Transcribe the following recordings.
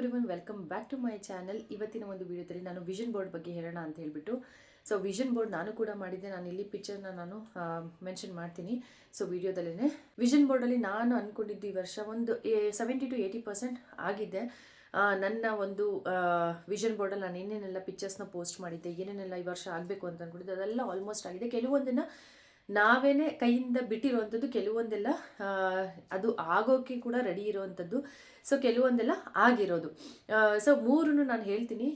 Everyone welcome back to my channel ಇವತ್ತಿನ ಒಂದು ವಿಡಿಯೋದಲ್ಲಿ ನಾನು ವಿಷನ್ ಬೋರ್ಡ್ ಬಗ್ಗೆ ಹೇಳೋಣ ಅಂತ ಹೇಳ್ಬಿಟ್ಟು. ಸೊ ವಿಷನ್ ಬೋರ್ಡ್ ನಾನು ಕೂಡ ಮಾಡಿದ್ದೆ. ನಾನು ಇಲ್ಲಿ ಪಿಕ್ಚರ್ನ ನಾನು ಮೆನ್ಷನ್ ಮಾಡ್ತೀನಿ. ಸೊ ವಿಡಿಯೋದಲ್ಲೇ ವಿಷನ್ ಬೋರ್ಡಲ್ಲಿ ನಾನು ಅಂದ್ಕೊಂಡಿದ್ದು ಈ ವರ್ಷ ಒಂದು ಸೆವೆಂಟಿ ಟು ಏಯ್ಟಿ ಪರ್ಸೆಂಟ್ ಆಗಿದೆ. ನನ್ನ ಒಂದು ವಿಷನ್ ಬೋರ್ಡಲ್ಲಿ ನಾನು ಏನೇನೆಲ್ಲ ಪಿಕ್ಚರ್ಸ್ನ ಪೋಸ್ಟ್ ಮಾಡಿದ್ದೆ, ಏನೇನೆಲ್ಲ ಈ ವರ್ಷ ಆಗಬೇಕು ಅಂತ ಅಂದ್ಕೊಂಡಿದ್ದೆ ಅದೆಲ್ಲ ಆಲ್ಮೋಸ್ಟ್ ಆಗಿದೆ. ಕೆಲವೊಂದನ್ನು ನಾವೇನೇ ಕೈಯಿಂದ ಬಿಟ್ಟಿರುವಂಥದ್ದು ಕೆಲವೊಂದೆಲ್ಲ ಅದು ಆಗೋಕೆ ಕೂಡ ರೆಡಿ ಇರುವಂಥದ್ದು. ಸೊ ಕೆಲವೊಂದೆಲ್ಲ ಆಗಿರೋದು. ಸೊ ಮೂರನ್ನು ನಾನು ಹೇಳ್ತೀನಿ.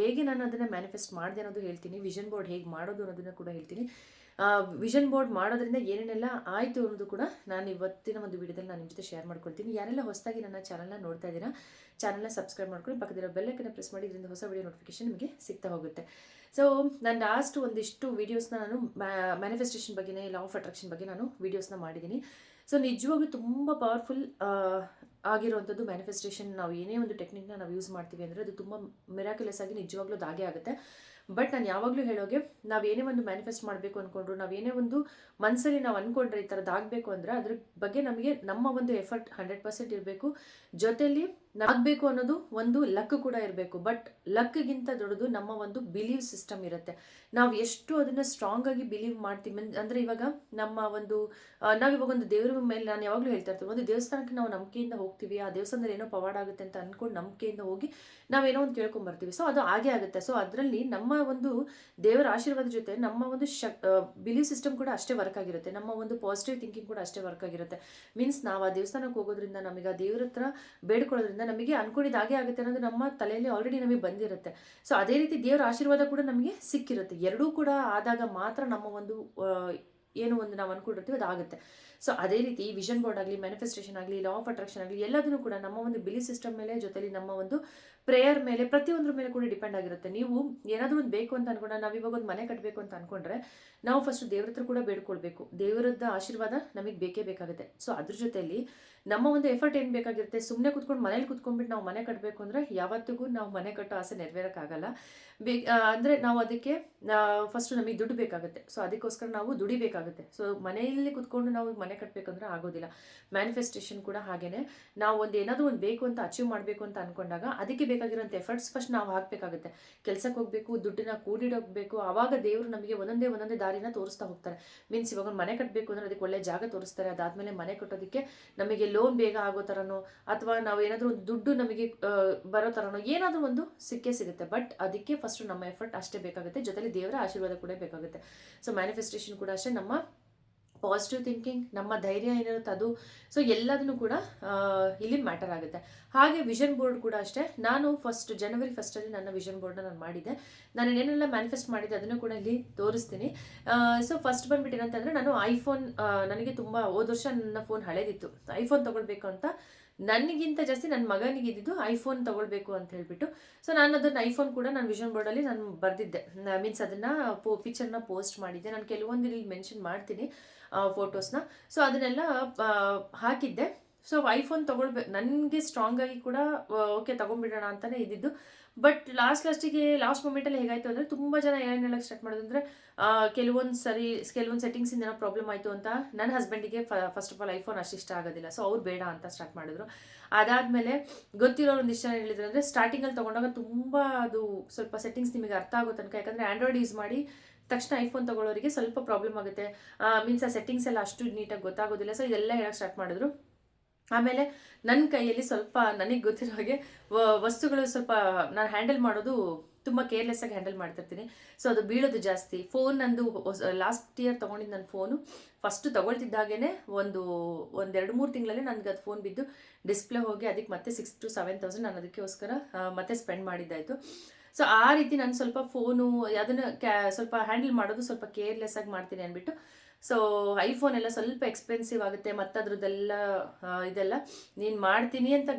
ಹೇಗೆ ನಾನು ಅದನ್ನು ಮ್ಯಾನಿಫೆಸ್ಟ್ ಮಾಡಿದೆ ಅನ್ನೋದು ಹೇಳ್ತೀನಿ. ವಿಷನ್ ಬೋರ್ಡ್ ಹೇಗೆ ಮಾಡೋದು ಅನ್ನೋದನ್ನು ಕೂಡ ಹೇಳ್ತೀನಿ. ವಿಷನ್ ಬೋರ್ಡ್ ಮಾಡೋದ್ರಿಂದ ಏನೇನೆಲ್ಲ ಆಯಿತು ಅನ್ನೋದು ಕೂಡ ನಾನು ಇವತ್ತಿನ ಒಂದು ವಿಡಿಯೋದಲ್ಲಿ ನಾನು ನಿಮ್ಮ ಜೊತೆ ಶೇರ್ ಮಾಡ್ಕೊಳ್ತೀನಿ. ಯಾರೆಲ್ಲ ಹೊಸದಾಗಿ ನನ್ನ ಚಾನಲ್ನ ನೋಡ್ತಾ ಇದ್ದೀರಾ ಚಾನಲ್ನ ಸಬ್ಸ್ಕ್ರೈಬ್ ಮಾಡ್ಕೊಂಡು ಪಕ್ಕದಿರೋ ಬೆಲ್ಲಕ್ಕನ್ನು ಪ್ರೆಸ್ ಮಾಡಿ, ಇದರಿಂದ ಹೊಸ ವಿಡಿಯೋ ನೋಟಿಫಿಕೇಶನ್ ನಿಮಗೆ ಸಿಗ್ತಾ ಹೋಗುತ್ತೆ. ಸೊ ನಾನು ಲಾಸ್ಟ್ ಒಂದಿಷ್ಟು ವೀಡಿಯೋಸ್ನ ನಾನು ಮ್ಯಾನಿಫೆಸ್ಟೇಷನ್ ಬಗ್ಗೆನೇ ಲಾ ಆಫ್ ಅಟ್ರಾಕ್ಷನ್ ಬಗ್ಗೆ ನಾನು ವೀಡಿಯೋಸ್ನ ಮಾಡಿದ್ದೀನಿ. ಸೊ ನಿಜವಾಗ್ಲೂ ತುಂಬ ಪವರ್ಫುಲ್ ಆಗಿರುವಂಥದ್ದು ಮ್ಯಾನಿಫೆಸ್ಟೇಷನ್ ನಾವು ಏನೇ ಒಂದು ಟೆಕ್ನಿಕ್ನ ನಾವು ಯೂಸ್ ಮಾಡ್ತೀವಿ ಅಂದರೆ ಅದು ತುಂಬ ಮಿರಾಕ್ಯುಲಸ್ ಆಗಿ ನಿಜವಾಗ್ಲೂ ಅದು ಆಗೇ ಆಗುತ್ತೆ. ಬಟ್ ನಾನು ಯಾವಾಗಲೂ ಹೇಳೋಗೆ, ನಾವು ಏನೇ ಒಂದು ಮ್ಯಾನಿಫೆಸ್ಟ್ ಮಾಡಬೇಕು ಅಂದ್ಕೊಂಡ್ರು ನಾವು ಏನೇ ಒಂದು ಮನಸ್ಸಲ್ಲಿ ನಾವು ಅಂದ್ಕೊಂಡ್ರೆ ಈ ಥರದ್ದು ಆಗಬೇಕು ಅಂದರೆ ಅದ್ರ ಬಗ್ಗೆ ನಮಗೆ, ನಮ್ಮ ಒಂದು ಎಫರ್ಟ್ ಹಂಡ್ರೆಡ್ ಪರ್ಸೆಂಟ್ ಇರಬೇಕು. ಜೊತೆಲಿ ಆಗಬೇಕು ಅನ್ನೋದು ಒಂದು ಲಕ್ ಕೂಡ ಇರಬೇಕು. ಬಟ್ ಲಕ್ಗಿಂತ ದೊಡ್ಡದು ನಮ್ಮ ಒಂದು ಬಿಲೀವ್ ಸಿಸ್ಟಮ್ ಇರುತ್ತೆ. ನಾವು ಎಷ್ಟು ಅದನ್ನು ಸ್ಟ್ರಾಂಗ್ ಆಗಿ ಬಿಲೀವ್ ಮಾಡ್ತೀವಿ ಅಂದರೆ ಇವಾಗ ನಮ್ಮ ಒಂದು ನಾವು ಇವಾಗ ಒಂದು ದೇವರ ಮೇಲೆ ನಾನು ಯಾವಾಗಲೂ ಹೇಳ್ತಾ ಇರ್ತೀವಿ, ಒಂದು ದೇವಸ್ಥಾನಕ್ಕೆ ನಾವು ನಂಬಿಕೆಯಿಂದ ಹೋಗ್ತೀವಿ, ಆ ದೇವಸ್ಥಾನದಲ್ಲಿ ಏನೋ ಪವಾಡ್ ಆಗುತ್ತೆ ಅಂತ ಅನ್ಕೊಂಡು ನಂಬಿಕೆಯಿಂದ ಹೋಗಿ ನಾವೇನೋ ಒಂದು ಕೇಳ್ಕೊಂಬರ್ತೀವಿ ಸೊ ಅದು ಹಾಗೆ ಆಗುತ್ತೆ. ಸೊ ಅದರಲ್ಲಿ ನಮ್ಮ ಒಂದು ದೇವರ ಆಶೀರ್ವಾದ ಜೊತೆ ನಮ್ಮ ಒಂದು ಶಕ್ ಬಿಲೀವ್ ಸಿಸ್ಟಮ್ ಕೂಡ ಅಷ್ಟೇ ವರ್ಕ್ ಆಗಿರುತ್ತೆ. ನಮ್ಮ ಒಂದು ಪಾಸಿಟಿವ್ ಥಿಂಕಿಂಗ್ ಕೂಡ ಅಷ್ಟೇ ವರ್ಕ್ ಆಗಿರುತ್ತೆ. ಮೀನ್ಸ್ ನಾವು ಆ ದೇವಸ್ಥಾನಕ್ಕೆ ಹೋಗೋದ್ರಿಂದ ನಮಗೆ ಆ ದೇವ್ರ ಹತ್ರ ಬೇಡ್ಕೊಳ್ಳೋದ್ರಿಂದ ನಮಗೆ ಅನ್ಕೊಂಡಿದ್ದಾಗೆ ಆಗುತ್ತೆ ಅನ್ನೋದು ನಮ್ಮ ತಲೆಯಲ್ಲಿ ಆಲ್ರೆಡಿ ನಮಗೆ ಬಂದಿರುತ್ತೆ. ಸೊ ಅದೇ ರೀತಿ ದೇವರ ಆಶೀರ್ವಾದ ಕೂಡ ನಮಗೆ ಸಿಕ್ಕಿರುತ್ತೆ. ಎರಡೂ ಕೂಡ ಆದಾಗ ಮಾತ್ರ ನಮ್ಮ ಒಂದು ಏನು ಒಂದು ನಾವು ಅನ್ಕೊಂಡಿರ್ತೀವಿ ಅದು ಆಗುತ್ತೆ. ಸೊ ಅದೇ ರೀತಿ ವಿಷನ್ ಬೋರ್ಡ್ ಆಗಲಿ ಮ್ಯಾನಿಫೆಸ್ಟೇಷನ್ ಆಗಲಿ ಲಾ ಆಫ್ ಅಟ್ರಾಕ್ಷನ್ ಆಗಲಿ ಎಲ್ಲದನ್ನು ಕೂಡ ನಮ್ಮ ಒಂದು ಬಿಲಿ ಸಿಸ್ಟಮ್ ಮೇಲೆ ಜೊತೆಯಲ್ಲಿ ನಮ್ಮ ಒಂದು ಪ್ರೇಯರ್ ಮೇಲೆ ಪ್ರತಿಯೊಂದ್ರ ಮೇಲೆ ಕೂಡ ಡಿಪೆಂಡ್ ಆಗಿರುತ್ತೆ. ನೀವು ಏನಾದರೂ ಒಂದು ಬೇಕು ಅಂತ ಅನ್ಕೊಂಡ ನಾವು ಇವಾಗ ಒಂದು ಮನೆ ಕಟ್ಟಬೇಕು ಅಂತ ಅನ್ಕೊಂಡ್ರೆ, ನಾವು ಫಸ್ಟ್ ದೇವ್ರ ಹತ್ರ ಕೂಡ ಬೇಡ್ಕೊಳ್ಬೇಕು. ದೇವರದ ಆಶೀರ್ವಾದ ನಮಗೆ ಬೇಕೇ ಬೇಕಾಗುತ್ತೆ. ಸೊ ಅದ್ರ ಜೊತೆಯಲ್ಲಿ ನಮ್ಮ ಒಂದು ಎಫರ್ಟ್ ಏನು ಬೇಕಾಗಿರುತ್ತೆ? ಸುಮ್ಮನೆ ಕುತ್ಕೊಂಡು ಮನೇಲಿ ಕುತ್ಕೊಂಡ್ಬಿಟ್ಟು ನಾವು ಮನೆ ಕಟ್ಟಬೇಕು ಅಂದರೆ ಯಾವತ್ತಿಗೂ ನಾವು ಮನೆ ಕಟ್ಟೋ ಆಸೆ ನೆರವೇರೋಕ್ಕಾಗಲ್ಲ. ಬೇ ಅಂದರೆ ನಾವು ಅದಕ್ಕೆ ಫಸ್ಟ್ ನಮಗೆ ದುಡ್ಡು ಬೇಕಾಗುತ್ತೆ. ಸೊ ಅದಕ್ಕೋಸ್ಕರ ನಾವು ದುಡಿಬೇಕಾಗುತ್ತೆ. ಸೊ ಮನೆಯಲ್ಲಿ ಕುತ್ಕೊಂಡು ನಾವು ಮನೆ ಕಟ್ಟಬೇಕಂದ್ರೆ ಆಗೋದಿಲ್ಲ. ಮ್ಯಾನಿಫೆಸ್ಟೇಷನ್ ಕೂಡ ಹಾಗೇನೆ. ನಾವು ಒಂದು ಏನಾದರೂ ಒಂದು ಬೇಕು ಅಂತ ಅಚೀವ್ ಮಾಡಬೇಕು ಅಂತ ಅನ್ಕೊಂಡಾಗ ಅದಕ್ಕೆ ಬೇಕಾಗಿರೋಂಥ ಎಫರ್ಟ್ಸ್ ಫಸ್ಟ್ ನಾವು ಹಾಕಬೇಕಾಗುತ್ತೆ. ಕೆಲಸಕ್ಕೆ ಹೋಗಬೇಕು ದುಡ್ಡಿನ ಕೂಡಿಡೋಗ್ಬೇಕು ಆವಾಗ ದೇವರು ನಮಗೆ ಒಂದೊಂದೇ ಒಂದೊಂದೇ ದಾರಿನ ತೋರಿಸ್ತಾ ಹೋಗ್ತಾರೆ. ಮೀನ್ಸ್ ಇವಾಗ ಮನೆ ಕಟ್ಟಬೇಕು ಅಂದ್ರೆ ಅದಕ್ಕೆ ಒಳ್ಳೆ ಜಾಗ ತೋರಿಸ್ತಾರೆ. ಅದಾದಮೇಲೆ ಮನೆ ಕಟ್ಟೋದಕ್ಕೆ ನಮಗೆ ಲೋನ್ ಬೇಗ ಆಗೋ ಥರನೋ ಅಥವಾ ನಾವು ಏನಾದರೂ ಒಂದು ದುಡ್ಡು ನಮಗೆ ಬರೋ ಥರನೋ ಏನಾದರೂ ಒಂದು ಸಿಕ್ಕೇ ಸಿಗುತ್ತೆ. ಬಟ್ ಅದಕ್ಕೆ ಫಸ್ಟ್ ನಮ್ಮ ಎಫರ್ಟ್ ಅಷ್ಟೇ ಬೇಕಾಗುತ್ತೆ. ಜೊತೆಲಿ ದೇವರ ಆಶೀರ್ವಾದ ಕೂಡ ಬೇಕಾಗುತ್ತೆ. ಸೊ ಮ್ಯಾನಿಫೆಸ್ಟೇಷನ್ ಕೂಡ ಅಷ್ಟೇ ನಮ್ಮ ಪಾಸಿಟಿವ್ ಥಿಂಕಿಂಗ್ ನಮ್ಮ ಧೈರ್ಯ ಏನಿರುತ್ತೆ ಅದು. ಸೊ ಎಲ್ಲದನ್ನು ಕೂಡ ಇಲ್ಲಿ ಮ್ಯಾಟರ್ ಆಗುತ್ತೆ. ಹಾಗೆ ವಿಷನ್ ಬೋರ್ಡ್ ಕೂಡ ಅಷ್ಟೇ. ನಾನು ಫಸ್ಟ್ ಜನವರಿ ಫಸ್ಟಲ್ಲಿ ನನ್ನ ವಿಷನ್ ಬೋರ್ಡ್ನ ನಾನು ಮಾಡಿದ್ದೆ. ನಾನು ಏನೆಲ್ಲ ಮ್ಯಾನಿಫೆಸ್ಟ್ ಮಾಡಿದ್ದೆ ಅದನ್ನು ಕೂಡ ಇಲ್ಲಿ ತೋರಿಸ್ತೀನಿ. ಸೊ ಫಸ್ಟ್ ಬಂದ್ಬಿಟ್ಟು ಏನಂತಂದರೆ ನಾನು ಐಫೋನ್ ನನಗೆ ತುಂಬ ಹೋದ ವರ್ಷ ನನ್ನ ಫೋನ್ ಹಳೇದಿತ್ತು. ಐಫೋನ್ ತೊಗೊಳ್ಬೇಕು ಅಂತ. ನನಗಿಂತ ಜಾಸ್ತಿ ನನ್ನ ಮಗನಿಗೆ ಐಫೋನ್ ತಗೊಳ್ಬೇಕು ಅಂತ ಹೇಳ್ಬಿಟ್ಟು. ಸೊ ನಾನು ಅದನ್ನ ಐಫೋನ್ ಕೂಡ ನಾನು ವಿಷನ್ ಬೋರ್ಡಲ್ಲಿ ನಾನು ಬರೆದಿದ್ದೆ. ಮೀನ್ಸ್ ಅದನ್ನು ಪೋ ಪಿಕ್ಚರ್ನ ಪೋಸ್ಟ್ ಮಾಡಿದ್ದೆ. ನಾನು ಕೆಲವೊಂದು ಇಲ್ಲಿ ಮೆನ್ಷನ್ ಮಾಡ್ತೀನಿ. ಫೋಟೋಸ್ನ ಸೊ ಅದನ್ನೆಲ್ಲ ಹಾಕಿದ್ದೆ. ಸೊ ಐಫೋನ್ ತೊಗೊಳ್ಬೇಕು ನನಗೆ ಸ್ಟ್ರಾಂಗ್ ಆಗಿ ಕೂಡ ಓಕೆ ತೊಗೊಂಡ್ಬಿಡೋಣ ಅಂತಲೇ ಇದ್ದಿದ್ದು. ಬಟ್ ಲಾಸ್ಟ್ ಲಾಸ್ಟಿಗೆ ಲಾಸ್ಟ್ ಮೂಮೆಂಟಲ್ಲಿ ಹೇಗಾಯಿತು ಅಂದರೆ, ತುಂಬ ಜನ ಏನು ಹೇಳಕ್ಕೆ ಸ್ಟಾರ್ಟ್ ಮಾಡೋದು ಅಂದರೆ ಕೆಲವೊಂದು ಸರಿ, ಕೆಲವೊಂದು ಸೆಟ್ಟಿಂಗ್ಸಿಂದ ಏನೋ ಪ್ರಾಬ್ಲಮ್ ಆಯಿತು ಅಂತ ನನ್ನ ಹಸ್ಬೆಂಡಿಗೆ ಫಸ್ಟ್ ಆಫ್ ಆಲ್ ಐಫೋನ್ ಅಷ್ಟು ಇಷ್ಟ ಆಗೋದಿಲ್ಲ. ಸೊ ಅವ್ರು ಬೇಡ ಅಂತ ಸ್ಟಾರ್ಟ್ ಮಾಡಿದ್ರು. ಅದಾದಮೇಲೆ ಗೊತ್ತಿರೋರು ಒಂದಿಷ್ಟು ಇಷ್ಟ ಹೇಳಿದ್ರು ಅಂದರೆ ಸ್ಟಾರ್ಟಿಂಗಲ್ಲಿ ತೊಗೊಂಡಾಗ ತುಂಬ ಅದು ಸ್ವಲ್ಪ ಸೆಟ್ಟಿಂಗ್ಸ್ ನಿಮಗೆ ಅರ್ಥ ಆಗೋ ತನಕ, ಯಾಕಂದರೆ ಆ್ಯಂಡ್ರಾಯ್ಡ್ ಯೂಸ್ ಮಾಡಿ ತಕ್ಷಣ ಐಫೋನ್ ತಗೊಳ್ಳೋರಿಗೆ ಸ್ವಲ್ಪ ಪ್ರಾಬ್ಲಮ್ ಆಗುತ್ತೆ. ಮೀನ್ಸ್ ಆ ಸೆಟ್ಟಿಂಗ್ಸ್ ಎಲ್ಲ ಅಷ್ಟು ನೀಟಾಗಿ ಗೊತ್ತಾಗೋದಿಲ್ಲ. ಸೊ ಇದೆಲ್ಲ ಹೇಳಕ್ಕೆ ಸ್ಟಾರ್ಟ್ ಮಾಡಿದ್ರು. ಆಮೇಲೆ ನನ್ನ ಕೈಯಲ್ಲಿ ಸ್ವಲ್ಪ ನನಗೆ ಗೊತ್ತಿರೋ ಹಾಗೆ ವಸ್ತುಗಳು ಸ್ವಲ್ಪ ನಾನು ಹ್ಯಾಂಡಲ್ ಮಾಡೋದು ತುಂಬ ಕೇರ್ಲೆಸ್ ಆಗಿ ಹ್ಯಾಂಡಲ್ ಮಾಡ್ತಿರ್ತೀನಿ. ಸೊ ಅದು ಬೀಳೋದು ಜಾಸ್ತಿ. ಫೋನ್ ನಂದು ಲಾಸ್ಟ್ ಇಯರ್ ತೊಗೊಂಡಿದ್ದು ನನ್ನ ಫೋನು ಫಸ್ಟ್ ತೊಗೊಳ್ತಿದ್ದಾಗೇ ಒಂದು ಒಂದೆರಡು ಮೂರು ತಿಂಗಳಲ್ಲಿ ನನಗೆ ಅದು ಫೋನ್ ಬಿದ್ದು ಡಿಸ್ಪ್ಲೇ ಹೋಗಿ ಅದಕ್ಕೆ ಮತ್ತೆ ಸಿಕ್ಸ್ ಟು ಸೆವೆನ್ ತೌಸಂಡ್ ನಾನು ಅದಕ್ಕೋಸ್ಕರ ಮತ್ತೆ ಸ್ಪೆಂಡ್ ಮಾಡಿದ್ದಾಯಿತು. ಸೊ ಆ ರೀತಿ ನಾನು ಸ್ವಲ್ಪ ಫೋನು ಅದನ್ನು ಕ್ಯಾ ಸ್ವಲ್ಪ ಹ್ಯಾಂಡಲ್ ಮಾಡೋದು ಸ್ವಲ್ಪ ಕೇರ್ಲೆಸ್ ಆಗಿ ಮಾಡ್ತೀನಿ ಅಂದ್ಬಿಟ್ಟು ಸೊ ಐಫೋನ್ ಎಲ್ಲ ಸ್ವಲ್ಪ ಎಕ್ಸ್ಪೆನ್ಸಿವ್ ಆಗುತ್ತೆ ಮತ್ತು ಅದ್ರದ್ದೆಲ್ಲ ಇದೆಲ್ಲ ನೀನು ಮಾಡ್ತೀನಿ ಅಂತ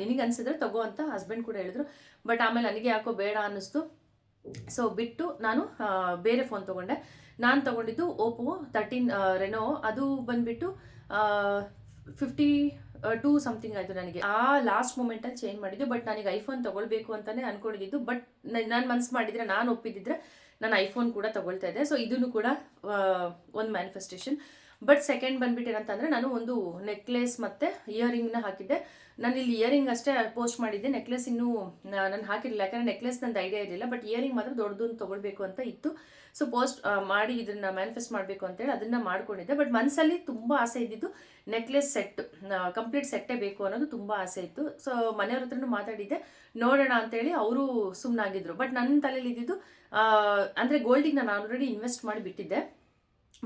ನಿನಗೆ ಅನಿಸಿದ್ರೆ ತಗೋ ಅಂತ ಹಸ್ಬೆಂಡ್ ಕೂಡ ಹೇಳಿದ್ರು. ಬಟ್ ಆಮೇಲೆ ನನಗೆ ಯಾಕೋ ಬೇಡ ಅನ್ನಿಸ್ತು. ಸೊ ಬಿಟ್ಟು ನಾನು ಬೇರೆ ಫೋನ್ ತೊಗೊಂಡೆ. ನಾನು ತೊಗೊಂಡಿದ್ದು ಓಪೋ ತರ್ಟೀನ್ ರೆನೋ ಅದು ಬಂದುಬಿಟ್ಟು ಫಿಫ್ಟಿ ಟೂ ಸಮಥಿಂಗ್ ಆಯಿತು ನನಗೆ. ಆ ಲಾಸ್ಟ್ ಮೂಮೆಂಟಲ್ಲಿ ಚೇಂಜ್ ಮಾಡಿದ್ದು ಬಟ್ ನನಗೆ ಐಫೋನ್ ತೊಗೊಳ್ಬೇಕು ಅಂತಲೇ ಅಂದ್ಕೊಂಡಿದ್ದು ಬಟ್ ನಾನು ಮನ್ಸು ಮಾಡಿದರೆ, ನಾನು ಒಪ್ಪಿದ್ದಿದ್ರೆ ನಾನು ಐಫೋನ್ ಕೂಡ ತಗೊಳ್ತಾ ಇದ್ದೆ. ಸೊ ಇದನ್ನು ಕೂಡ ಒಂದು ಮ್ಯಾನಿಫೆಸ್ಟೇಷನ್ ಬಟ್ ಸೆಕೆಂಡ್ ಬಂದ್ಬಿಟ್ಟು ಏನಂತಂದರೆ ನಾನು ಒಂದು ನೆಕ್ಲೆಸ್ ಮತ್ತು ಇಯರಿಂಗ್ನ ಹಾಕಿದ್ದೆ. ನಾನು ಇಲ್ಲಿ ಇಯರಿಂಗ್ ಅಷ್ಟೇ ಪೋಸ್ಟ್ ಮಾಡಿದ್ದೆ. ನೆಕ್ಲೆಸ್ ಇನ್ನೂ ನಾನು ಹಾಕಿರಲಿಲ್ಲ. ಯಾಕಂದರೆ ನೆಕ್ಲೆಸ್ ನಂದು ಐಡಿಯಾ ಇರಲಿಲ್ಲ. ಬಟ್ ಇಯರಿಂಗ್ ಮಾತ್ರ ದೊಡ್ಡದನ್ನು ತೊಗೊಳ್ಬೇಕು ಅಂತ ಇತ್ತು. ಸೊ ಪೋಸ್ಟ್ ಮಾಡಿ ಇದನ್ನು ಮ್ಯಾನಿಫೆಸ್ಟ್ ಮಾಡಬೇಕು ಅಂತೇಳಿ ಅದನ್ನು ಮಾಡ್ಕೊಂಡಿದ್ದೆ. ಬಟ್ ಮನಸ್ಸಲ್ಲಿ ತುಂಬ ಆಸೆ ಇದ್ದಿದ್ದು ನೆಕ್ಲೆಸ್ ಸೆಟ್ ಕಂಪ್ಲೀಟ್ ಸೆಟ್ಟೇ ಬೇಕು ಅನ್ನೋದು ತುಂಬ ಆಸೆ ಇತ್ತು. ಸೊ ಮನೆಯವ್ರ ಹತ್ರನೂ ಮಾತಾಡಿದ್ದೆ. ನೋಡೋಣ ಅಂತೇಳಿ ಅವರು ಸುಮ್ಮನಾಗಿದ್ರು ಬಟ್ ನನ್ನ ತಲೆಯಲ್ಲಿ ಇದ್ದಿದ್ದು ಅಂದರೆ ಗೋಲ್ಡಿಗೆ ನಾನು ಆಲ್ರೆಡಿ ಇನ್ವೆಸ್ಟ್ ಮಾಡಿ ಬಿಟ್ಟಿದ್ದೆ.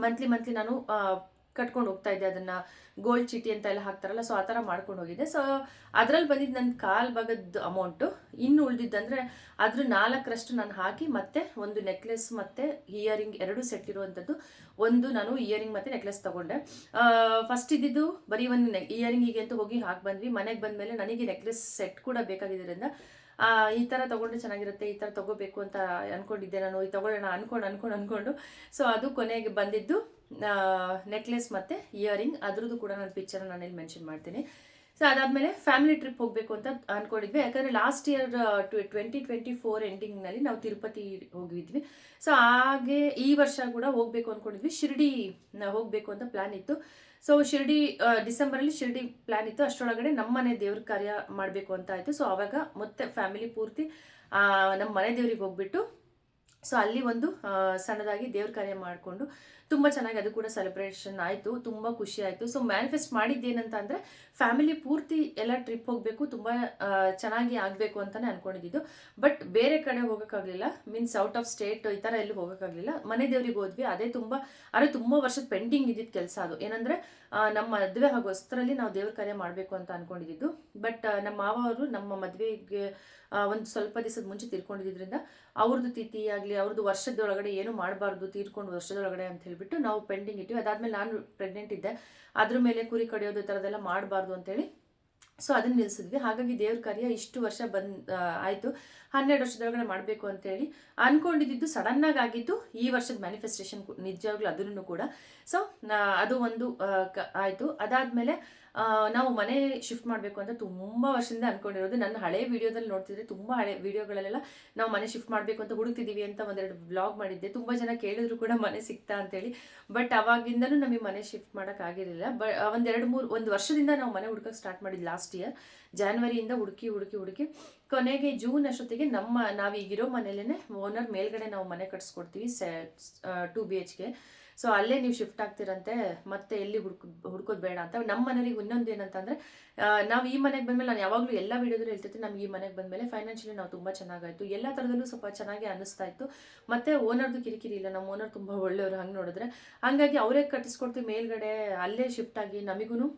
ಮಂತ್ಲಿ ಮಂತ್ಲಿ ನಾನು ಕಟ್ಕೊಂಡು ಹೋಗ್ತಾ ಇದ್ದೆ. ಅದನ್ನು ಗೋಲ್ಡ್ ಚೀಟಿ ಅಂತ ಎಲ್ಲ ಹಾಕ್ತಾರಲ್ಲ ಸೊ ಆ ಥರ ಮಾಡ್ಕೊಂಡು ಹೋಗಿದ್ದೆ. ಸೊ ಅದರಲ್ಲಿ ಬಂದಿದ್ದು ನನ್ನ ಕಾಲು ಭಾಗದ ಅಮೌಂಟು ಇನ್ನು ಉಳಿದಿದ್ದಂದರೆ ಅದ್ರ ನಾಲ್ಕರಷ್ಟು ನಾನು ಹಾಕಿ ಮತ್ತೆ ಒಂದು ನೆಕ್ಲೆಸ್ ಮತ್ತು ಇಯರಿಂಗ್ ಎರಡು ಸೆಟ್ ಇರುವಂಥದ್ದು ಒಂದು ನಾನು ಇಯರಿಂಗ್ ಮತ್ತು ನೆಕ್ಲೆಸ್ ತೊಗೊಂಡೆ. ಫಸ್ಟ್ ಇದ್ದಿದ್ದು ಬರೀ ಒಂದು ಇಯರಿಂಗ್ ಇಯರಿಂಗಿಗೆ ಅಂತ ಹೋಗಿ ಹಾಕಿ ಬಂದ್ವಿ. ಮನೆಗೆ ಬಂದಮೇಲೆ ನನಗೆ ನೆಕ್ಲೆಸ್ ಸೆಟ್ ಕೂಡ ಬೇಕಾಗಿದ್ದರಿಂದ ಈ ಥರ ತೊಗೊಂಡ್ರೆ ಚೆನ್ನಾಗಿರುತ್ತೆ, ಈ ಥರ ತೊಗೋಬೇಕು ಅಂತ ಅಂದ್ಕೊಂಡಿದ್ದೆ ನಾನು. ಈ ತೊಗೊಳ್ಳೋಣ ಅಂದ್ಕೊಂಡು ಅಂದ್ಕೊಂಡು ಅಂದ್ಕೊಂಡು ಸೊ ಅದು ಕೊನೆಗೆ ಬಂದಿದ್ದು ನೆಕ್ಲೆಸ್ ಮತ್ತು ಇಯರಿಂಗ್ ಅದ್ರದ್ದು ಕೂಡ ನಾನು ಪಿಕ್ಚರ್ ನಾನು ಇಲ್ಲಿ ಮೆನ್ಷನ್ ಮಾಡ್ತೀನಿ. ಸೊ ಅದಾದಮೇಲೆ ಫ್ಯಾಮಿಲಿ ಟ್ರಿಪ್ ಹೋಗಬೇಕು ಅಂತ ಅಂದ್ಕೊಂಡಿದ್ವಿ ಯಾಕಂದರೆ ಲಾಸ್ಟ್ ಇಯರ್ ಟ್ವೆ ಟ್ವೆಂಟಿ ಟ್ವೆಂಟಿ ಫೋರ್ ಎಂಡಿಂಗ್ನಲ್ಲಿ ನಾವು ತಿರುಪತಿ ಹೋಗಿದ್ವಿ. ಸೊ ಹಾಗೆ ಈ ವರ್ಷ ಕೂಡ ಹೋಗಬೇಕು ಅಂದ್ಕೊಂಡಿದ್ವಿ ಶಿರ್ಡಿ ಹೋಗಬೇಕು ಅಂತ ಪ್ಲ್ಯಾನ್ ಇತ್ತು. ಸೊ ಶಿರ್ಡಿ ಡಿಸೆಂಬರಲ್ಲಿ ಶಿರ್ಡಿ ಪ್ಲ್ಯಾನ್ ಇತ್ತು. ಅಷ್ಟರೊಳಗಡೆ ನಮ್ಮ ಮನೆ ದೇವ್ರ ಕಾರ್ಯ ಮಾಡಬೇಕು ಅಂತ ಆಯಿತು. ಸೊ ಆವಾಗ ಮತ್ತೆ ಫ್ಯಾಮಿಲಿ ಪೂರ್ತಿ ನಮ್ಮ ಮನೆ ದೇವ್ರಿಗೆ ಹೋಗ್ಬಿಟ್ಟು ಸೊ ಅಲ್ಲಿ ಒಂದು ಸಣ್ಣದಾಗಿ ದೇವ್ರ ಕಾರ್ಯ ಮಾಡಿಕೊಂಡು ತುಂಬ ಚೆನ್ನಾಗಿ ಅದು ಕೂಡ ಸೆಲೆಬ್ರೇಷನ್ ಆಯಿತು, ತುಂಬ ಖುಷಿ ಆಯಿತು. ಸೊ ಮ್ಯಾನಿಫೆಸ್ಟ್ ಮಾಡಿದ್ದೇನಂತ ಅಂದರೆ ಫ್ಯಾಮಿಲಿ ಪೂರ್ತಿ ಎಲ್ಲ ಟ್ರಿಪ್ ಹೋಗಬೇಕು, ತುಂಬ ಚೆನ್ನಾಗಿ ಆಗಬೇಕು ಅಂತಲೇ ಅಂದ್ಕೊಂಡಿದ್ದು ಬಟ್ ಬೇರೆ ಕಡೆ ಹೋಗೋಕ್ಕಾಗಲಿಲ್ಲ. ಮೀನ್ಸ್ ಔಟ್ ಆಫ್ ಸ್ಟೇಟ್ ಈ ಥರ ಎಲ್ಲಿ ಹೋಗೋಕ್ಕಾಗಲಿಲ್ಲ. ಮನೆ ದೇವ್ರಿಗೆ ಹೋದ್ವಿ. ಅದೇ ತುಂಬ, ಆದರೆ ತುಂಬ ವರ್ಷದ ಪೆಂಡಿಂಗ್ ಇದ್ದಿದ್ದು ಕೆಲಸ ಅದು. ಏನಂದರೆ ನಮ್ಮ ಮದುವೆ ಹಾಗೂ ಹೊಸ್ತರಲ್ಲಿ ನಾವು ದೇವ್ರ ಕಾರ್ಯ ಮಾಡಬೇಕು ಅಂತ ಅಂದ್ಕೊಂಡಿದ್ದು ಬಟ್ ನಮ್ಮ ಮಾವ ಅವರು ನಮ್ಮ ಮದುವೆಗೆ ಒಂದು ಸ್ವಲ್ಪ ದಿವಸದ ಮುಂಚೆ ತೀರ್ಕೊಂಡಿದ್ದರಿಂದ ಅವ್ರದ್ದು ತಿಥಿ ಆಗಲಿ ಅವ್ರದ್ದು ವರ್ಷದೊಳಗಡೆ ಏನು ಮಾಡಬಾರ್ದು, ತೀರ್ಕೊಂಡು ವರ್ಷದೊಳಗಡೆ ಅಂತ ಹೇಳಿಬಿಟ್ಟು ನಾವು ಪೆಂಡಿಂಗ್ ಇಟ್ಟಿವಿ. ಅದಾದಮೇಲೆ ನಾನು ಪ್ರೆಗ್ನೆಂಟ್ ಇದ್ದೆ. ಅದ್ರ ಮೇಲೆ ಕುರಿ ಕಡಿಯೋದು ಥರದೆಲ್ಲ ಮಾಡಬಾರ್ದು ಅಂತೇಳಿ. ಸೊ ಅದನ್ನು ನಿಲ್ಲಿಸಿದ್ವಿ ಹಾಗಾಗಿ ದೇವ್ರ ಕಾರ್ಯ ಇಷ್ಟು ವರ್ಷ ಬಂದ್ ಆಯಿತು. ಹನ್ನೆರಡು ವರ್ಷದೊಳಗಡೆ ಮಾಡಬೇಕು ಅಂತೇಳಿ. ಅಂದ್ಕೊಂಡಿದ್ದು ಸಡನ್ನಾಗಿ ಆಗಿತ್ತು ಈ ವರ್ಷದ ಮ್ಯಾನಿಫೆಸ್ಟೇಷನ್ ನಿಜವಾಗ್ಲೂ ಅದನ್ನು ಕೂಡ. ಸೊ ಅದು ಒಂದು ಆಯಿತು. ಅದಾದಮೇಲೆ ನಾವು ಮನೆ ಶಿಫ್ಟ್ ಮಾಡಬೇಕು ಅಂತ ತುಂಬ ವರ್ಷದಿಂದ ಅಂದ್ಕೊಂಡಿರೋದು ನನ್ನ ಹಳೆ ವೀಡಿಯೋದಲ್ಲಿ ನೋಡ್ತಿದ್ರೆ ತುಂಬ ಹಳೆ ವೀಡಿಯೋಗಳಲ್ಲೆಲ್ಲ ನಾವು ಮನೆ ಶಿಫ್ಟ್ ಮಾಡಬೇಕು ಅಂತ ಹುಡುಕ್ತಿದ್ದೀವಿ ಅಂತ ಒಂದೆರಡು ಬ್ಲಾಗ್ ಮಾಡಿದ್ದೆ. ತುಂಬ ಜನ ಕೇಳಿದ್ರು ಕೂಡ ಮನೆ ಸಿಗ್ತಾ ಅಂತೇಳಿ. ಬಟ್ ಅವಾಗಿಂದಲೂ ನಮಗೆ ಮನೆ ಶಿಫ್ಟ್ ಮಾಡೋಕ್ಕಾಗಿರಲಿಲ್ಲ ಬ ಒಂದೆರಡು ಮೂರು, ಒಂದು ವರ್ಷದಿಂದ ನಾವು ಮನೆ ಹುಡ್ಕೋಕ್ಕೆ ಸ್ಟಾರ್ಟ್ ಮಾಡಿದ್ದು ಲಾಸ್ಟ್ ಇಯರ್ ಜಾನ್ವರಿಯಿಂದ ಹುಡುಕಿ ಹುಡುಕಿ ಹುಡುಕಿ ಕೊನೆಗೆ ಜೂನ್ ಅಷ್ಟೊತ್ತಿಗೆ ನಮ್ಮ ನಾವೀಗಿರೋ ಮನೇಲೇ ಓನರ್ ಮೇಲ್ಗಡೆ ನಾವು ಮನೆ ಕಟ್ಸ್ಕೊಡ್ತೀವಿ ಸೆ ಟು ಬಿ ಎಚ್ ಕೆ ಸೊ ಅಲ್ಲೇ ನೀವು ಶಿಫ್ಟ್ ಆಗ್ತಿರಂತೆ, ಮತ್ತೆ ಎಲ್ಲಿ ಹುಡ್ಕ, ಹುಡ್ಕೋದು ಬೇಡ ಅಂತ. ನಮ್ಮ ಮನೇಲಿ ಇನ್ನೊಂದು ಏನಂತಂದರೆ ನಾವು ಈ ಮನೆಗೆ ಬಂದಮೇಲೆ ನಾನು ಯಾವಾಗಲೂ ಎಲ್ಲ ವೀಡಿಯೋದಲ್ಲಿ ಹೇಳ್ತಿರ್ತೀನಿ, ನಮ್ಗೆ ಈ ಮನೆಗೆ ಬಂದಮೇಲೆ ಫೈನಾನ್ಷಿಯಲಿ ನಾವು ತುಂಬ ಚೆನ್ನಾಗಾಯಿತು. ಎಲ್ಲ ಥರದಲ್ಲೂ ಸ್ವಲ್ಪ ಚೆನ್ನಾಗಿ ಅನ್ನಿಸ್ತಾ ಇತ್ತು. ಮತ್ತು ಓನರ್ದು ಕಿರಿಕಿರಿ ಇಲ್ಲ, ನಮ್ಮ ಓನರ್ ತುಂಬ ಒಳ್ಳೆಯವರು, ಹಂಗೆ ನೋಡಿದ್ರೆ. ಹಾಗಾಗಿ ಅವರೇ ಕಟ್ಟಿಸ್ಕೊಡ್ತೀವಿ ಮೇಲ್ಗಡೆ, ಅಲ್ಲೇ ಶಿಫ್ಟ್ ಆಗಿ ನಮಗೂ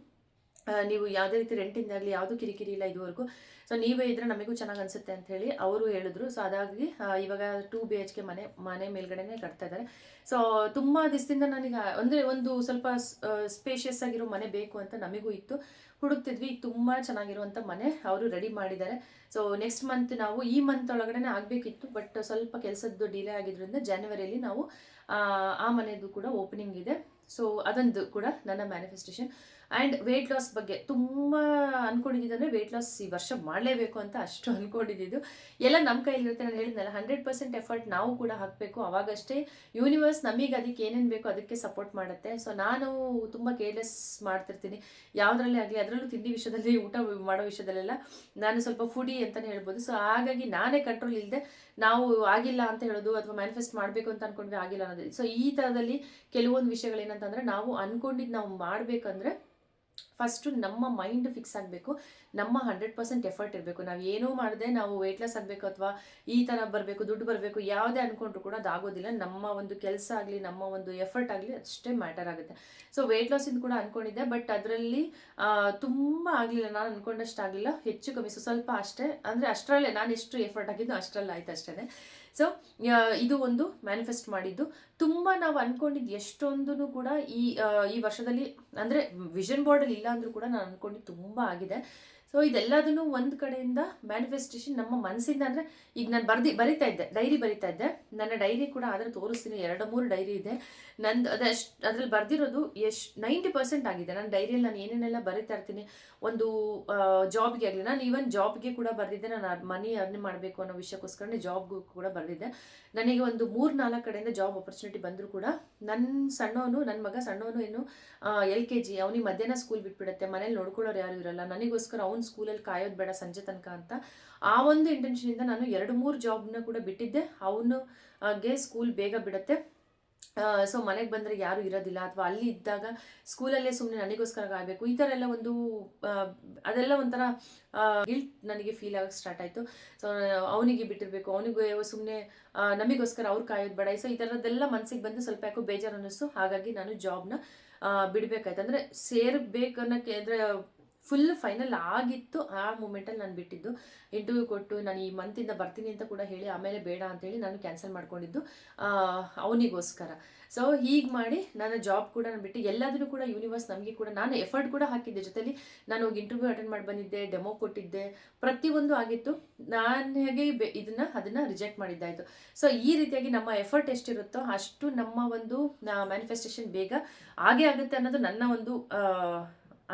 ನೀವು ಯಾವುದೇ ರೀತಿ ರೆಂಟಿಂದಾಗಲಿ ಯಾವುದು ಕಿರಿಕಿರಿ ಇಲ್ಲ ಇದುವರೆಗೂ. ಸೊ ನೀವೇ ಇದ್ರೆ ನಮಗೂ ಚೆನ್ನಾಗಿ ಅನಿಸುತ್ತೆ ಅಂತ ಹೇಳಿ ಅವರು ಹೇಳಿದ್ರು. ಸೊ ಅದಾಗಿ ಇವಾಗ ಟೂ ಬಿ ಎಚ್ ಕೆ ಮನೆ ಮನೆ ಮೇಲ್ಗಡೆನೇ ಕಟ್ತಾ ಇದ್ದಾರೆ ಸೊ ತುಂಬ ದಿವಸದಿಂದ ನನಗೆ, ಅಂದರೆ ಒಂದು ಸ್ವಲ್ಪ ಸ್ಪೇಷಿಯಸ್ ಆಗಿರೋ ಮನೆ ಬೇಕು ಅಂತ ನಮಗೂ ಇತ್ತು. ಹುಡುಕ್ತಿದ್ವಿ, ತುಂಬ ಚೆನ್ನಾಗಿರುವಂಥ ಮನೆ ಅವರು ರೆಡಿ ಮಾಡಿದ್ದಾರೆ. ಸೊ ನೆಕ್ಸ್ಟ್ ಮಂತ್ ನಾವು ಈ ಮಂತ್ ಒಳಗಡೆ ಆಗಬೇಕಿತ್ತು. ಬಟ್ ಸ್ವಲ್ಪ ಕೆಲಸದ್ದು ಡಿಲೇ ಆಗಿದ್ದರಿಂದ ಜಾನ್ವರಿಯಲ್ಲಿ ನಾವು, ಆ ಮನೆಯದು ಕೂಡ ಓಪನಿಂಗ್ ಇದೆ. ಸೊ ಅದೊಂದು ಕೂಡ ನನ್ನ ಮ್ಯಾನಿಫೆಸ್ಟೇಷನ್ ಆ್ಯಂಡ್ ವೆಯ್ಟ್ ಲಾಸ್ ಬಗ್ಗೆ ತುಂಬ ಅಂದ್ಕೊಂಡಿದ್ದಂದರೆ ವೆಯ್ಟ್ ಲಾಸ್ ಈ ವರ್ಷ ಮಾಡಲೇಬೇಕು ಅಂತ ಅಷ್ಟು ಅಂದ್ಕೊಂಡಿದ್ದು ಎಲ್ಲ ನಮ್ಮ ಕೈಲಿರುತ್ತೆ ನಾನು ಹೇಳಿದ್ನಲ್ಲ ಹಂಡ್ರೆಡ್ ಪರ್ಸೆಂಟ್ ಎಫರ್ಟ್ ನಾವು ಕೂಡ ಹಾಕಬೇಕು. ಅವಾಗಷ್ಟೇ ಯೂನಿವರ್ಸ್ ನಮಗೆ ಅದಕ್ಕೆ ಏನೇನು ಬೇಕೋ ಅದಕ್ಕೆ ಸಪೋರ್ಟ್ ಮಾಡುತ್ತೆ. ಸೊ ನಾನು ತುಂಬ ಕೇರ್ಲೆಸ್ ಮಾಡ್ತಿರ್ತೀನಿ. ಯಾವುದರಲ್ಲಿ ಆಗಲಿ, ಅದರಲ್ಲೂ ತಿಂಡಿ ವಿಷಯದಲ್ಲಿ, ಊಟ ಮಾಡೋ ವಿಷಯದಲ್ಲೆಲ್ಲ ನಾನು ಸ್ವಲ್ಪ ಫುಡಿ ಅಂತಲೇ ಹೇಳ್ಬೋದು. ಸೊ ಹಾಗಾಗಿ ನಾನೇ ಕಂಟ್ರೋಲ್ ಇಲ್ಲದೆ ನಾವು ಆಗಿಲ್ಲ ಅಂತ ಹೇಳೋದು ಅಥವಾ ಮ್ಯಾನಿಫೆಸ್ಟ್ ಮಾಡಬೇಕು ಅಂತ ಅಂದ್ಕೊಂಡ್ರೆ ಆಗಿಲ್ಲ ಅನ್ನೋದು. ಸೊ ಈ ಥರದಲ್ಲಿ ಕೆಲವೊಂದು ವಿಷಯಗಳೇನಂತಂದರೆ ನಾವು ಅಂದ್ಕೊಂಡಿದ್ದು ನಾವು ಮಾಡಬೇಕಂದ್ರೆ ಫಸ್ಟು ನಮ್ಮ ಮೈಂಡ್ ಫಿಕ್ಸ್ ಆಗಬೇಕು. ನಮ್ಮ ಹಂಡ್ರೆಡ್ ಪರ್ಸೆಂಟ್ ಎಫರ್ಟ್ ಇರಬೇಕು. ನಾವು ಏನೂ ಮಾಡದೆ ನಾವು ವೆಯ್ಟ್ ಲಾಸ್ ಆಗಬೇಕು ಅಥವಾ ಈ ಥರ ಬರಬೇಕು, ದುಡ್ಡು ಬರಬೇಕು, ಯಾವುದೇ ಅಂದ್ಕೊಂಡ್ರು ಕೂಡ ಅದಾಗೋದಿಲ್ಲ ನಮ್ಮ ಒಂದು ಕೆಲಸ ಆಗಲಿ, ನಮ್ಮ ಒಂದು ಎಫರ್ಟ್ ಆಗಲಿ ಅಷ್ಟೇ ಮ್ಯಾಟರ್ ಆಗುತ್ತೆ. ಸೊ ವೆಯ್ಟ್ ಲಾಸಿಂದ ಕೂಡ ಅಂದ್ಕೊಂಡಿದ್ದೆ ಬಟ್ ಅದರಲ್ಲಿ ತುಂಬ ಆಗಲಿಲ್ಲ. ನಾನು ಅಂದ್ಕೊಂಡಷ್ಟು ಆಗಲಿಲ್ಲ. ಹೆಚ್ಚು ಕಮ್ಮಿ. ಸೊ ಸ್ವಲ್ಪ ಅಷ್ಟೇ. ಅಂದರೆ ಅಷ್ಟರಲ್ಲೇ. ನಾನು ಎಷ್ಟು ಎಫರ್ಟ್ ಆಗಿದ್ದು ಅಷ್ಟರಲ್ಲಿ ಆಯ್ತು ಅಷ್ಟೇ ಸೊ ಇದು ಒಂದು ಮ್ಯಾನಿಫೆಸ್ಟ್ ಮಾಡಿದ್ದು. ತುಂಬ ನಾವು ಅಂದ್ಕೊಂಡಿದ್ದು ಎಷ್ಟೊಂದು ಕೂಡ ಈ ಈ ವರ್ಷದಲ್ಲಿ, ಅಂದರೆ ವಿಷನ್ ಬೋರ್ಡಲ್ಲಿ ಇಲ್ಲ ಅಂದರೂ ಕೂಡ ನಾನು ಅಂದ್ಕೊಂಡಿದ್ದು ತುಂಬ ಆಗಿದೆ. ಸೊ ಇದೆಲ್ಲದನ್ನು ಒಂದು ಕಡೆಯಿಂದ ಮ್ಯಾನಿಫೆಸ್ಟೇಷನ್ ನಮ್ಮ ಮನಸ್ಸಿಂದ ಅಂದರೆ ಈಗ ನಾನು ಬರ್ದಿ, ಬರಿತಾ ಇದ್ದೆ ಡೈರಿ ಬರಿತಾ ಇದ್ದೆ. ನನ್ನ ಡೈರಿ ಕೂಡ ಆದರೆ ತೋರಿಸ್ತೀನಿ, ಎರಡು ಮೂರು ಡೈರಿ ಇದೆ. ನಂದು ಅದಷ್ಟು ಅದ್ರಲ್ಲಿ ಬರ್ದಿರೋದು ಎಷ್ಟು, ನೈಂಟಿ ಪರ್ಸೆಂಟ್ ಆಗಿದೆ. ನನ್ನ ಡೈರಿಯಲ್ಲಿ ನಾನು ಏನೇನೆಲ್ಲ ಬರಿತಾ ಇರ್ತೀನಿ, ಒಂದು ಜಾಬ್ಗೆ ಆಗಲಿ, ನಾನು ಈವನ್ ಜಾಬ್ಗೆ ಕೂಡ ಬರೆದಿದ್ದೆ, ನಾನು ಮನಿ ಅರ್ನ್ ಮಾಡಬೇಕು ಅನ್ನೋ ವಿಷಯಕ್ಕೋಸ್ಕರ ಜಾಬ್ಗೂ ಕೂಡ ಬರೆದಿದ್ದೆ. ನನಗೆ ಒಂದು ಮೂರು ನಾಲ್ಕು ಕಡೆಯಿಂದ ಜಾಬ್ ಆಪರ್ಚುನಿಟಿ ಬಂದರೂ ಕೂಡ ನನ್ನ ಸಣ್ಣವನು ನನ್ನ ಮಗ ಸಣ್ಣವನು ಏನು ಎಲ್ ಕೆ ಜಿ ಅವನಿಗೆ ಮಧ್ಯಾಹ್ನ ಸ್ಕೂಲ್ ಬಿಟ್ಬಿಡುತ್ತೆ, ಮನೇಲಿ ನೋಡ್ಕೊಳ್ಳೋರು ಯಾರು ಇರಲ್ಲ, ನನಗೋಸ್ಕರ ಅವ್ನು ಸ್ಕೂಲಲ್ಲಿ ಕಾಯೋದು ಬೇಡ ಸಂಜೆ ತನಕ ಅಂತ. ಆ ಒಂದು ಇಂಟೆನ್ಷನಿಂದ ನಾನು ಎರಡು ಮೂರು ಜಾಬ್ನ ಕೂಡ ಬಿಟ್ಟಿದ್ದೆ. ಅವನು ಗೆ ಸ್ಕೂಲ್ ಬೇಗ ಬಿಡುತ್ತೆ. ಸೊ ಮನೆಗೆ ಬಂದರೆ ಯಾರೂ ಇರೋದಿಲ್ಲ. ಅಥವಾ ಅಲ್ಲಿ ಇದ್ದಾಗ ಸ್ಕೂಲಲ್ಲೇ ಸುಮ್ಮನೆ ನನಗೋಸ್ಕರ ಆಗಬೇಕು ಈ ಥರ ಎಲ್ಲ ಒಂದು ಅದೆಲ್ಲ ಒಂಥರ ಗಿಲ್ಟ್ ನನಗೆ ಫೀಲ್ ಆಗೋಕ್ಕೆ ಸ್ಟಾರ್ಟ್ ಆಯಿತು. ಸೊ ಅವನಿಗೆ ಬಿಟ್ಟಿರಬೇಕು. ಅವನಿಗೆ ಸುಮ್ಮನೆ ನಮಗೋಸ್ಕರ ಅವ್ರು ಕಾಯೋದು ಬೇಡ. ಸೊ ಈ ಥರದ್ದೆಲ್ಲ ಮನಸ್ಸಿಗೆ ಬಂದು ಸ್ವಲ್ಪ ಯಾಕೋ ಬೇಜಾರು ಅನ್ನಿಸ್ತು. ಹಾಗಾಗಿ ನಾನು ಜಾಬ್ನ ಬಿಡಬೇಕಾಯ್ತು. ಅಂದರೆ ಸೇರಬೇಕನ್ನೋಕ್ಕೆ ಅಂದರೆ ಫುಲ್ ಫೈನಲ್ ಆಗಿತ್ತು ಆ ಮೂಮೆಂಟಲ್ಲಿ ನಾನು ಬಿಟ್ಟಿದ್ದು. ಇಂಟರ್ವ್ಯೂ ಕೊಟ್ಟು ನಾನು ಈ ಮಂತಿಂದ ಬರ್ತೀನಿ ಅಂತ ಕೂಡ ಹೇಳಿ ಆಮೇಲೆ ಬೇಡ ಅಂತೇಳಿ ನಾನು ಕ್ಯಾನ್ಸಲ್ ಮಾಡ್ಕೊಂಡಿದ್ದು ಅವನಿಗೋಸ್ಕರ. ಸೊ ಹೀಗೆ ಮಾಡಿ ನಾನು ಜಾಬ್ ಕೂಡ ನಾನು ಬಿಟ್ಟು ಎಲ್ಲದನ್ನು ಕೂಡ ಯೂನಿವರ್ಸ್ ನಮಗೆ ಕೂಡ ನಾನು ಎಫರ್ಟ್ ಕೂಡ ಹಾಕಿದ್ದೆ. ಜೊತೆಲಿ ನಾನು ಹೋಗಿ ಇಂಟರ್ವ್ಯೂ ಅಟೆಂಡ್ ಮಾಡಿ ಬಂದಿದ್ದೆ ಡೆಮೋ ಕೊಟ್ಟಿದ್ದೆ. ಪ್ರತಿಯೊಂದು ಆಗಿತ್ತು. ನಾನು ಹೇಗೆ ಬೆ, ಇದನ್ನು, ಅದನ್ನು ರಿಜೆಕ್ಟ್ ಮಾಡಿದ್ದಾಯಿತು. ಸೊ ಈ ರೀತಿಯಾಗಿ ನಮ್ಮ ಎಫರ್ಟ್ ಎಷ್ಟಿರುತ್ತೋ ಅಷ್ಟು ನಮ್ಮ ಒಂದು ಮ್ಯಾನಿಫೆಸ್ಟೇಷನ್ ಬೇಗ ಆಗೇ ಆಗುತ್ತೆ ಅನ್ನೋದು ನನ್ನ ಒಂದು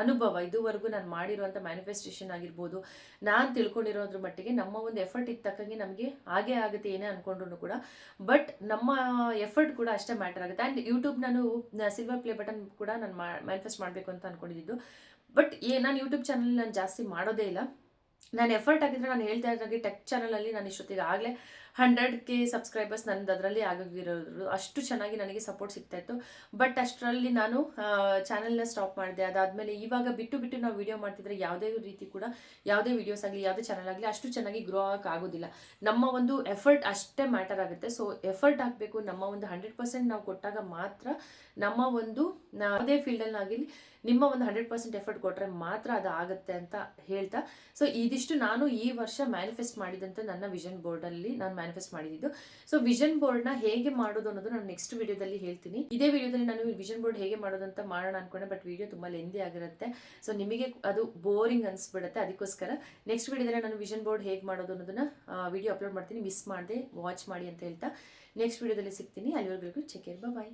ಅನುಭವ, ಇದುವರೆಗೂ ನಾನು ಮಾಡಿರುವಂಥ ಮ್ಯಾನಿಫೆಸ್ಟೇಷನ್ ಆಗಿರ್ಬೋದು, ನಾನು ತಿಳ್ಕೊಂಡಿರೋದ್ರ ಮಟ್ಟಿಗೆ ನಮ್ಮ ಒಂದು ಎಫರ್ಟ್ ಇದ್ದ ತಕ್ಕಂಗೆ ನಮಗೆ ಹಾಗೇ ಆಗುತ್ತೆ ಏನೇ ಅಂದ್ಕೊಂಡ್ರು ಕೂಡ. ಬಟ್ ನಮ್ಮ ಎಫರ್ಟ್ ಕೂಡ ಅಷ್ಟೇ ಮ್ಯಾಟರ್ ಆಗುತ್ತೆ. ಆ್ಯಂಡ್ ಯೂಟ್ಯೂಬ್ ನಾನು ಸಿಲ್ವರ್ ಪ್ಲೇ ಬಟನ್ ಕೂಡ ನಾನು ಮ್ಯಾನಿಫೆಸ್ಟ್ ಮಾಡಬೇಕು ಅಂತ ಅಂದ್ಕೊಂಡಿದ್ದು ಬಟ್ ಏ, ನಾನು ಯೂಟ್ಯೂಬ್ ಚಾನಲ್ ನಾನು ಜಾಸ್ತಿ ಮಾಡೋದೇ ಇಲ್ಲ. ನಾನು ಎಫರ್ಟ್ ಆಗಿದ್ರೆ ನಾನು ಹೇಳ್ತಾ ಇದ್ದಾಗೆ ಟೆಕ್ ಚಾನಲಲ್ಲಿ ನಾನು ಇಷ್ಟೊತ್ತಿಗೆ ಆಗಲೇ ಹಂಡ್ರೆಡ್ ಕೆ ಸಬ್ಸ್ಕ್ರೈಬರ್ಸ್ ನಂದು ಅದರಲ್ಲಿ ಆಗೋಗಿರೋರು, ಅಷ್ಟು ಚೆನ್ನಾಗಿ ನನಗೆ ಸಪೋರ್ಟ್ ಸಿಗ್ತಾ ಇತ್ತು. ಬಟ್ ಅಷ್ಟರಲ್ಲಿ ನಾನು ಚಾನಲ್ನ ಸ್ಟಾಪ್ ಮಾಡಿದೆ. ಅದಾದಮೇಲೆ ಇವಾಗ ಬಿಟ್ಟು ಬಿಟ್ಟು ನಾವು ವಿಡಿಯೋ ಮಾಡ್ತಿದ್ರೆ ಯಾವುದೇ ರೀತಿ ಕೂಡ, ಯಾವುದೇ ವಿಡಿಯೋಸ್ ಆಗಲಿ, ಯಾವುದೇ ಚಾನಲ್ ಆಗಲಿ ಅಷ್ಟು ಚೆನ್ನಾಗಿ ಗ್ರೋ ಆಗೋದಿಲ್ಲ. ನಮ್ಮ ಒಂದು ಎಫರ್ಟ್ ಅಷ್ಟೇ ಮ್ಯಾಟರ್ ಆಗುತ್ತೆ. ಸೊ ಎಫರ್ಟ್ ಹಾಕಬೇಕು, ನಮ್ಮ ಒಂದು ಹಂಡ್ರೆಡ್ ಪರ್ಸೆಂಟ್ ನಾವು ಕೊಟ್ಟಾಗ ಮಾತ್ರ ನಮ್ಮ ಒಂದು ಯಾವುದೇ ಫೀಲ್ಡಲ್ಲಿ ಆಗಿರಲಿ ನಿಮ್ಮ ಒಂದು ಹಂಡ್ರೆಡ್ ಪರ್ಸೆಂಟ್ ಎಫರ್ಟ್ ಕೊಟ್ಟರೆ ಮಾತ್ರ ಅದು ಆಗುತ್ತೆ ಅಂತ ಹೇಳ್ತಾ. ಸೊ ಇದಿಷ್ಟು ನಾನು ಈ ವರ್ಷ ಮ್ಯಾನಿಫೆಸ್ಟ್ ಮಾಡಿದಂಥ ನನ್ನ ವಿಷನ್ ಬೋರ್ಡಲ್ಲಿ ನಾನು ಮ್ಯಾನಿಫೆಸ್ಟ್ ಮಾಡಿದ್ದು. ಸೊ ವಿಷನ್ ಬೋರ್ಡ್ನ ಹೇಗೆ ಮಾಡೋದು ಅನ್ನೋದು ನಾನು ನೆಕ್ಸ್ಟ್ ವಿಡಿಯೋದಲ್ಲಿ ಹೇಳ್ತೀನಿ. ಇದೇ ವಿಡಿಯೋದಲ್ಲಿ ನಾನು ವಿಷನ್ ಬೋರ್ಡ್ ಹೇಗೆ ಮಾಡೋದು ಅಂತ ಮಾಡೋಣ ಅನ್ಕೊಂಡೆ ಬಟ್ ವಿಡಿಯೋ ತುಂಬ ಲೆಂದಿ ಆಗಿರುತ್ತೆ. ಸೊ ನಿಮಗೆ ಅದು ಬೋರಿಂಗ್ ಅನಿಸ್ಬಿಡುತ್ತೆ, ಅದಕ್ಕೋಸ್ಕರ ನೆಕ್ಸ್ಟ್ ವಿಡಿಯೋದಲ್ಲಿ ನಾನು ವಿಷನ್ ಬೋರ್ಡ್ ಹೇಗೆ ಮಾಡೋದು ಅನ್ನೋದನ್ನ ವಿಡಿಯೋ ಅಪ್ಲೋಡ್ ಮಾಡ್ತೀನಿ. ಮಿಸ್ ಮಾಡದೆ ವಾಚ್ ಮಾಡಿ ಅಂತ ಹೇಳ್ತಾ. ನೆಕ್ಸ್ಟ್ ವಿಡಿಯೋದಲ್ಲಿ ಸಿಗ್ತೀನಿ. ಅಲ್ಲಿವರೆಗೂ ಚೆಕ್ ಬಾಯ್